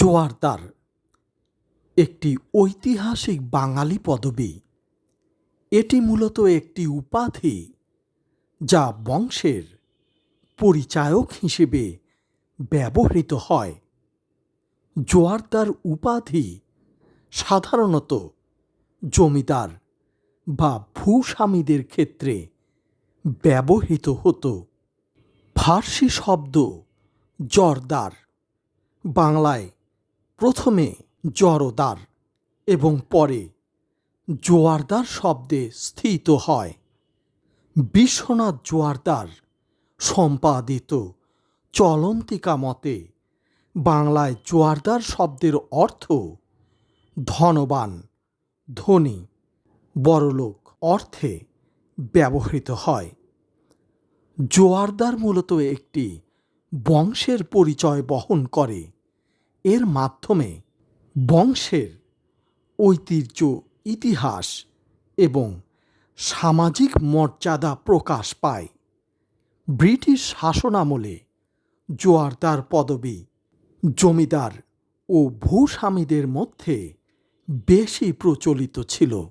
জোয়ারদার একটি ঐতিহাসিক বাঙালি পদবি। এটি মূলত একটি উপাধি যা বংশের পরিচায়ক হিসেবে ব্যবহৃত হয়। জোয়ারদার উপাধি সাধারণত জমিদার বা ভূস্বামীদের ক্ষেত্রে ব্যবহৃত হতো। ফার্সি শব্দ জর্দার, বাংলায় প্রথমে জরদার এবং পরে জোয়ারদার শব্দে স্থিত হয়। বিশ্বনাথ জোয়ারদার সম্পাদিত চলন্তিকা মতে বাংলায় জোয়ারদার শব্দের অর্থ ধনবান, ধনী, বড়লোক অর্থে ব্যবহৃত হয়। জোয়ারদার মূলত একটি বংশের পরিচয় বহন করে। এর মাধ্যমে বংশের ঐতিহ্য, ইতিহাস এবং সামাজিক মর্যাদা প্রকাশ পায়। ব্রিটিশ শাসনামলে জোয়ারদার পদবি, জমিদার ও ভূস্বামীদের মধ্যে বেশি প্রচলিত ছিল।